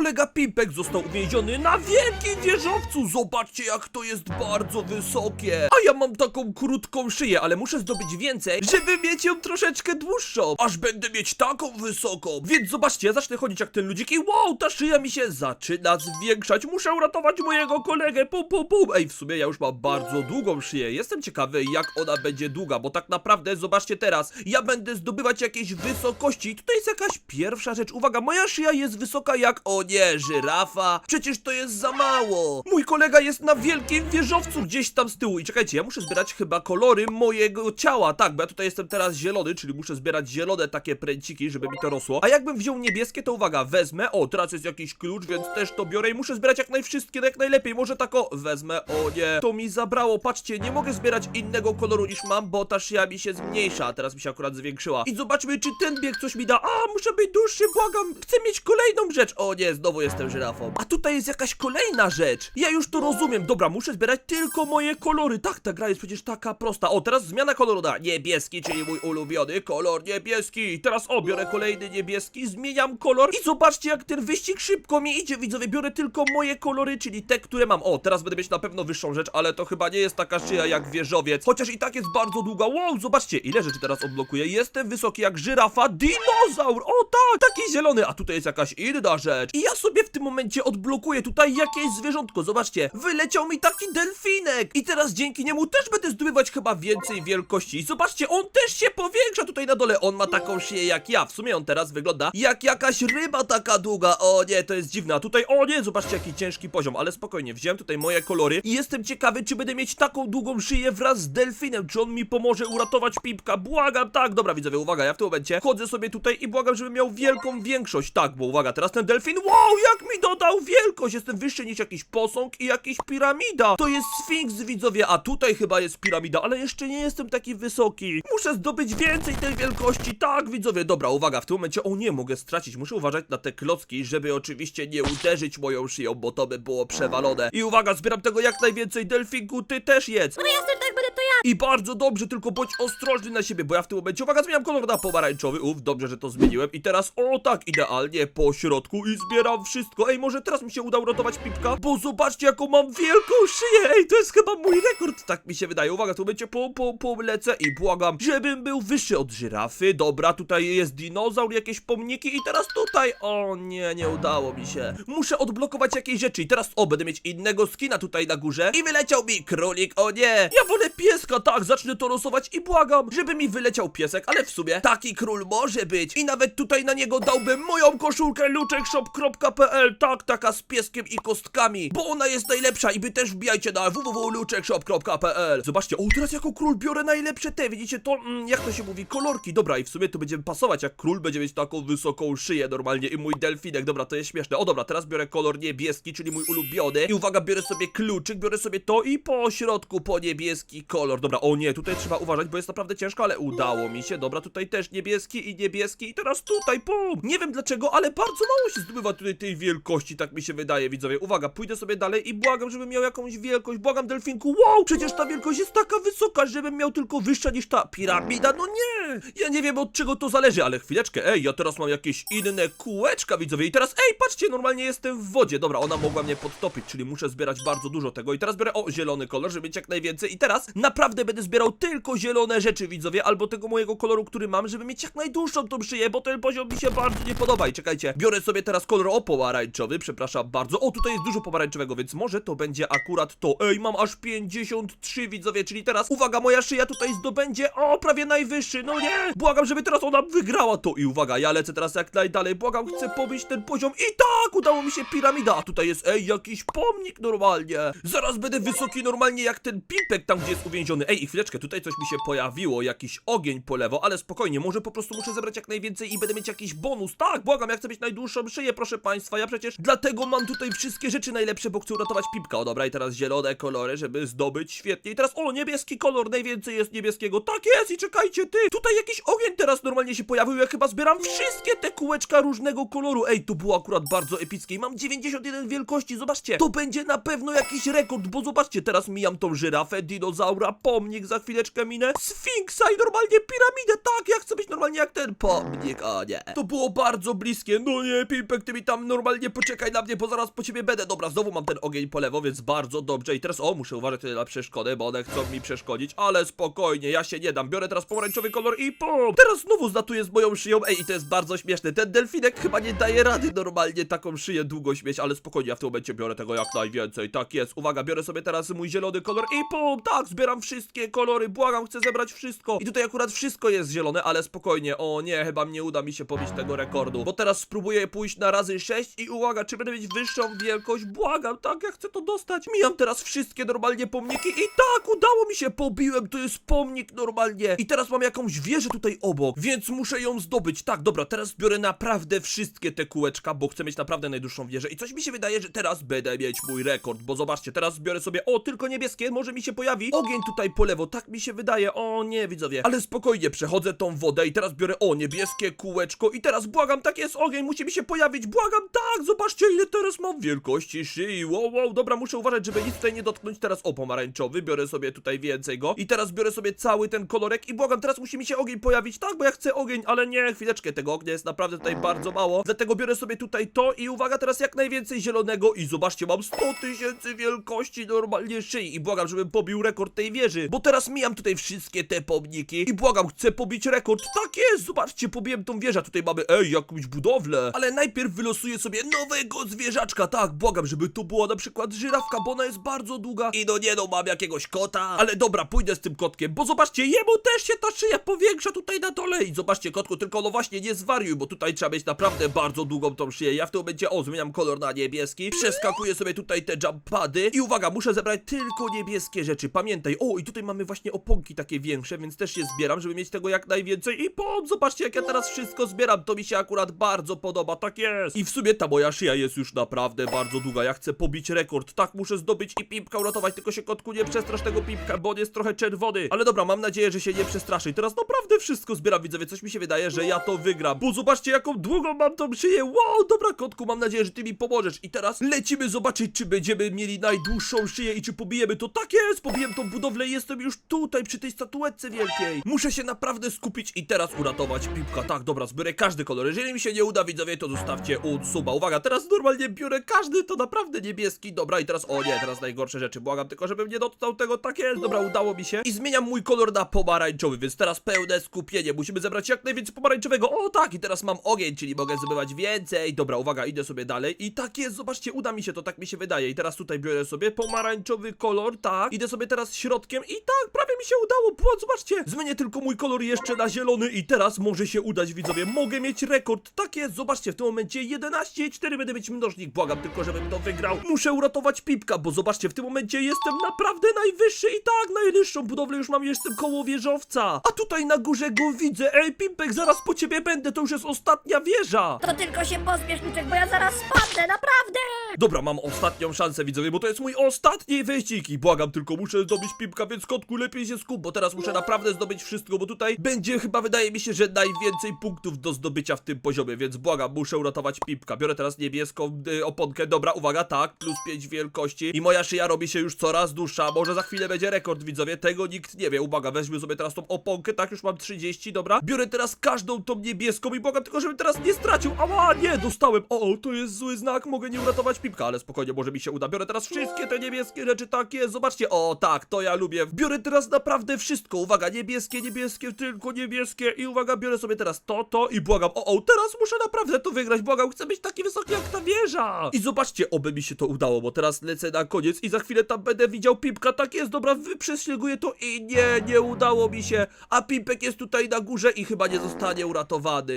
kolega Pimpek został uwięziony na wielkim wieżowcu. Zobaczcie, jak to jest bardzo wysokie. A ja mam taką krótką szyję, ale muszę zdobyć więcej, żeby mieć ją troszeczkę dłuższą. Aż będę mieć taką wysoką. Więc zobaczcie, ja zacznę chodzić jak ten ludzik i wow, ta szyja mi się zaczyna zwiększać. Muszę uratować mojego kolegę. Pum, pum, pum. Ej, w sumie ja już mam bardzo długą szyję. Jestem ciekawy, jak ona będzie długa, bo tak naprawdę, zobaczcie teraz, ja będę zdobywać jakieś wysokości. Tutaj jest jakaś pierwsza rzecz. Uwaga, moja szyja jest wysoka jak, o nie, żyrafa. Przecież to jest za mało. Mój kolega jest na wielkim wieżowcu gdzieś tam z tyłu. I czekajcie, ja muszę zbierać chyba kolory mojego ciała. Tak, bo ja tutaj jestem teraz zielony, czyli muszę zbierać zielone takie pręciki, żeby mi to rosło. A jakbym wziął niebieskie, to uwaga, wezmę. O, teraz jest jakiś klucz, więc też to biorę i muszę zbierać jak najwszystkie, jak najlepiej. Może tako wezmę. O nie, to mi zabrało. Patrzcie, nie mogę zbierać innego koloru niż mam, bo ta szyja mi się zmniejsza. A teraz mi się akurat zwiększyła. I zobaczmy, czy ten bieg coś mi da. A, muszę być dłuższy, błagam. Chcę mieć kolejną rzecz. O nie, znowu jestem żyrafą. A tutaj jest jakaś kolejna rzecz. Ja już to rozumiem. Dobra, muszę zbierać tylko moje kolory. Tak, ta gra jest przecież taka prosta. O, teraz zmiana koloru na niebieski, czyli mój ulubiony kolor niebieski. Teraz o, biorę kolejny niebieski, zmieniam kolor i zobaczcie, jak ten wyścig szybko mi idzie, widzowie. Biorę tylko moje kolory, czyli te, które mam. O, teraz będę mieć na pewno wyższą rzecz, ale to chyba nie jest taka szyja jak wieżowiec. Chociaż i tak jest bardzo długa. Wow, zobaczcie, ile rzeczy teraz odblokuję. Jestem wysoki jak żyrafa, dinozaur. O tak, taki zielony. A tutaj jest jakaś inna rzecz. I ja sobie w tym momencie odblokuję tutaj jakieś zwierzątko. Zobaczcie, wyleciał mi taki delfinek. I teraz dzięki niemu też będę zdobywać chyba więcej wielkości. I zobaczcie, on też się powiększa tutaj na dole. On ma taką szyję jak ja. W sumie on teraz wygląda jak jakaś ryba taka długa. O nie, to jest dziwne. A tutaj, o nie, zobaczcie jaki ciężki poziom. Ale spokojnie, wziąłem tutaj moje kolory i jestem ciekawy, czy będę mieć taką długą szyję wraz z delfinem. Czy on mi pomoże uratować Pipka? Błagam, tak. Dobra, widzowie, uwaga, ja w tym momencie chodzę sobie tutaj i błagam, żebym miał wielką większość. Tak, bo uwaga, teraz ten delfin, wow, jak mi dodał wielkość. Jestem wyższy niż jakiś posąg i jakiś piramida. To jest Sfinks, widzowie, a tutaj chyba jest piramida, ale jeszcze nie jestem taki wysoki. Muszę zdobyć więcej tej wielkości. Tak, widzowie, dobra, uwaga, w tym momencie, o nie, mogę stracić. Muszę uważać na te klocki, żeby oczywiście nie uderzyć moją szyją, bo to by było przewalone. I uwaga, zbieram tego jak najwięcej. Delfinku, ty też jedz. No jasne, tak będę to ja. I bardzo dobrze, tylko bądź ostrożny na siebie, bo ja w tym momencie, uwaga, zmieniam kolor na pomarańczowy, uff, dobrze, że to zmieniłem i teraz, o tak, idealnie po środku i zbieram wszystko, ej, może teraz mi się uda uratować Pipka, bo zobaczcie, jaką mam wielką szyję, ej, to jest chyba mój rekord, tak mi się wydaje, uwaga, tu będzie pum, pum, pum, lecę i błagam, żebym był wyższy od żyrafy, dobra, tutaj jest dinozaur, jakieś pomniki i teraz tutaj, o nie, nie udało mi się, muszę odblokować jakieś rzeczy i teraz, o, będę mieć innego skina tutaj na górze. I wyleciał mi królik, o nie, ja wolę pieska, tak, zacznę to losować i błagam, żeby mi wyleciał piesek, ale w sumie taki król może być. I nawet tutaj na niego dałbym moją koszulkę luczekshop.pl, tak, taka z pieskiem i kostkami, bo ona jest najlepsza i wy też wbijajcie na www.luczekshop.pl Zobaczcie, o teraz jako król biorę najlepsze te, widzicie to, mm, jak to się mówi, kolorki, dobra i w sumie to będziemy pasować, jak król będzie mieć taką wysoką szyję normalnie i mój delfinek, dobra, to jest śmieszne, o dobra, teraz biorę kolor niebieski, czyli mój ulubiony. I uwaga, biorę sobie kluczyk, biorę sobie to i po środku po niebieski kolor, dobra, o nie, tutaj trzeba uważać, bo jest naprawdę ciężko, ale udało mi się, dobra, tutaj też niebieski i niebieski. I teraz tutaj, pum, nie wiem dlaczego, ale bardzo mało się zdobywa tutaj tej wielkości, tak mi się wydaje, widzowie, uwaga, pójdę sobie dalej i błagam, żebym miał jakąś wielkość, błagam delfinku, wow, przecież ta wielkość jest taka wysoka, żebym miał tylko wyższa niż ta piramida, no nie, ja nie wiem od czego to zależy, ale chwileczkę, ej, ja teraz mam jakieś inne kółeczka, widzowie, i teraz, ej, patrzcie, normalnie jestem w wodzie, dobra, ona mogła mnie podtopić, czyli muszę zbierać bardzo dużo tego. I teraz biorę, o, zielony kolor, żeby mieć jak najwięcej. I teraz naprawdę będę zbierał tylko zielone rzeczy, widzowie, albo tego mojego koloru, który mam, żeby mieć jak najdłuższą tą szyję, bo ten poziom mi się bardzo nie podoba. I czekajcie, biorę sobie teraz kolor o pomarańczowy, przepraszam bardzo, o, tutaj jest dużo pomarańczowego, więc może to będzie akurat to, ej, mam aż 53, widzowie, czyli teraz, uwaga, moja szyja tutaj zdobędzie, o, prawie najwyższy, no nie, błagam, żeby teraz ona wygrała to. I uwaga, ja lecę teraz jak najdalej, błagam, chcę pobić ten poziom. I tak, udało mi się piramida, a tutaj jest, ej, jakiś pomnik normalnie, zaraz będę wysoki normalnie jak ten pimpek tam, gdzie jest uwięziony, ej, i chwileczkę, tutaj coś mi się pojawiło, jakiś ogień po lewo, ale spokojnie, może po prostu muszę zebrać jak najwięcej i będę mieć jakiś bonus, tak, błagam, ja chcę mieć najdłuższą szyję, proszę państwa, ja przecież dlatego mam tutaj wszystkie rzeczy najlepsze, bo chcę uratować pipka, o dobra, i teraz zielone kolory, żeby zdobyć, świetnie, i teraz, o, niebieski kolor, najwięcej jest niebieskiego, tak jest, i czekajcie, ty, tutaj jakiś ogień teraz normalnie się pojawił, ja chyba zbieram wszystkie te kółeczka różnego koloru, ej, to było akurat bardzo epickie. I mam 91 wielkości, zobaczcie, to będzie na pewno jakiś rekord, bo zobaczcie, teraz mijam tą żyrafę, dinozaura, pomnik, za chwileczkę minę, sfinksa i normalnie piramidę, tak, ja chcę być normalnie jak ten pomnik, o nie, to było bardzo bliskie, no nie, Pimpek, ty mi tam normalnie poczekaj na mnie, bo zaraz po ciebie będę. Dobra, znowu mam ten ogień po lewo, więc bardzo dobrze. I teraz, o, muszę uważać na przeszkody, bo one chcą mi przeszkodzić, ale spokojnie, ja się nie dam. Biorę teraz pomarańczowy kolor i pum! Teraz znowu zlatuję z moją szyją. Ej, i to jest bardzo śmieszne. Ten delfinek chyba nie daje rady normalnie taką szyję długo śmieć, ale spokojnie, ja w tym momencie biorę tego jak najwięcej. Tak jest, uwaga, biorę sobie teraz mój zielony kolor i pum! Tak, zbieram wszystkie kolory, błagam, chcę zebrać wszystko. I tutaj akurat wszystko jest zielone, ale spokojnie. O nie, chyba nie uda mi się pobić tego rekordu. Bo teraz spróbuję pójść na razy 6 i uwaga, czy będę mieć wyższą wielkość? Błagam, tak, ja chcę to dostać. Mijam teraz wszystkie normalnie pomniki i tak, udało mi się, pobiłem, to jest pomnik normalnie. I teraz mam jakąś wieżę tutaj obok, więc muszę ją zdobyć. Tak, dobra, teraz zbiorę naprawdę wszystkie te kółeczka, bo chcę mieć naprawdę najdłuższą wieżę. I coś mi się wydaje, że teraz będę mieć mój rekord, bo zobaczcie, teraz zbiorę sobie, o, tylko niebieskie, może mi się pojawi ogień tutaj po lewo, tak mi się wydaje, o nie, widzowie. Ale spokojnie, przechodzę tą wodę i teraz biorę, o, niebieskie kółeczko i teraz błagam, tak jest ogień, musi mi się pojawić, błagam, tak, zobaczcie ile teraz mam wielkości szyi, wow, wow, dobra, muszę uważać, żeby nic tutaj nie dotknąć, teraz o, pomarańczowy, biorę sobie tutaj więcej go. I teraz biorę sobie cały ten kolorek i błagam, teraz musi mi się ogień pojawić, tak, bo ja chcę ogień, ale nie, chwileczkę, tego ognia jest naprawdę tutaj bardzo mało, dlatego biorę sobie tutaj to i uwaga, teraz jak najwięcej zielonego i zobaczcie, mam 100 tysięcy wielkości normalnie szyi. I błagam, żebym pobił rekord tej wieży, bo teraz mijam tutaj wszystkie te pomniki. I błagam, chcę pobić rekord, tak jest, zobaczcie, pobiłem tą wieżę, tutaj mamy, ej, jakąś budowlę, ale najpierw wylosuję sobie nowego zwierzaczka, tak, błagam, żeby to była na przykład żyrawka, bo ona jest bardzo długa. I no nie no, mam jakiegoś kota, ale dobra, pójdę z tym kotkiem, bo zobaczcie, jemu też się ta szyja powiększa tutaj na dole. I zobaczcie, kotku, tylko no właśnie nie zwariuj, bo tutaj trzeba mieć naprawdę bardzo długą tą szyję, ja w tym momencie, o, zmieniam kolor na niebieski, przeskakuję sobie tutaj te jumpady. I uwaga, muszę zebrać tylko niebieskie rzeczy, pamiętaj, o, i tutaj mamy właśnie oponki takie większe, więc też je zbieram, żeby mieć tego jak najwięcej. I pom, zobaczcie, jak ja teraz wszystko zbieram, to mi się akurat bardzo podoba, tak jest. I w sumie ta moja szyja jest już naprawdę bardzo długa, ja chcę pobić rekord, tak muszę zdobyć i pipka uratować, tylko się kotku nie przestrasz tego pipka, bo on jest trochę czerwony, ale dobra, mam nadzieję, że się nie przestraszy. I teraz naprawdę wszystko zbieram, widzowie, coś mi się wydaje, że ja to wygram, bo zobaczcie, jaką długą mam tą szyję, wow, dobra, kotku, mam nadzieję, że ty mi pomożesz. I teraz lecimy zobaczyć, czy będziemy mieli najdłuższą szyję i czy pobijemy to, tak jest, pobiłem tą budowlę jestem już tutaj, przy tej statuetce wielkiej, muszę się naprawdę skupić i teraz uratować pipka, tak, dobra, zbiorę każdy kolor, jeżeli mi się nie uda, widzowie, to zostawcie u suba, uwaga, teraz normalnie każdy, to naprawdę niebieski, dobra, i teraz, o nie, teraz najgorsze rzeczy, błagam, tylko żebym nie dotknął tego, tak jest, dobra, udało mi się. I zmieniam mój kolor na pomarańczowy, więc teraz pełne skupienie, musimy zebrać jak najwięcej pomarańczowego, o tak, i teraz mam ogień, czyli mogę zdobywać więcej, dobra, uwaga, idę sobie dalej. I tak jest, zobaczcie, uda mi się to, tak mi się wydaje. I teraz tutaj biorę sobie pomarańczowy kolor, tak, idę sobie teraz środkiem i tak, prawie mi się udało, bo zobaczcie, zmienię tylko mój kolor jeszcze na zielony i teraz może się udać, widzowie, mogę mieć rekord, tak jest, zobaczcie, w tym momencie 11,4 będę mieć mnożnik, błagam tylko, żebym to wygrał, muszę uratować Pipka, bo zobaczcie, w tym momencie jestem naprawdę najwyższy i tak, najwyższą budowlę już mam, jestem koło wieżowca, a tutaj na górze go widzę, ej, Pimpek, zaraz po ciebie będę, to już jest ostatnia wieża. To tylko się pozbierz, Luczek, bo ja zaraz spadnę, naprawdę! Dobra, mam ostatnią szansę, widzowie, bo to jest mój ostatni wyścig i błagam, tylko muszę zdobyć pipka, więc kotku lepiej się skup, bo teraz muszę naprawdę zdobyć wszystko, bo tutaj będzie chyba, wydaje mi się, że najwięcej punktów do zdobycia w tym poziomie, więc błagam, muszę uratować pipka. Biorę teraz niebieską y, oponkę, dobra, uwaga, tak, plus 5 wielkości. I moja szyja robi się już coraz dłuższa, może za chwilę będzie rekord, widzowie, tego nikt nie wie, uwaga, weźmy sobie teraz tą oponkę, tak, już mam 30, dobra, biorę teraz każdą tą niebieską i błagam tylko, żebym teraz nie stracił, ała, nie, dostałem, o, to jest zły znak, mogę nie uratować pipka, ale spokojnie, może mi się uda, biorę teraz wszystkie te niebieskie rzeczy, tak jest, zobaczcie, o, tak, to ja lubię, biorę teraz naprawdę wszystko, uwaga, niebieskie, niebieskie, tylko niebieskie. I uwaga, biorę sobie teraz to, to i błagam, o, o, teraz muszę naprawdę to wygrać, błagam, chcę być taki wysoki jak ta wieża. I zobaczcie, oby mi się to udało, bo teraz lecę na koniec i za chwilę tam będę widział pipka, tak jest, dobra, wyprześliguję to i nie, nie udało mi się, a pipek jest tutaj na górze i chyba nie zostanie uratowany.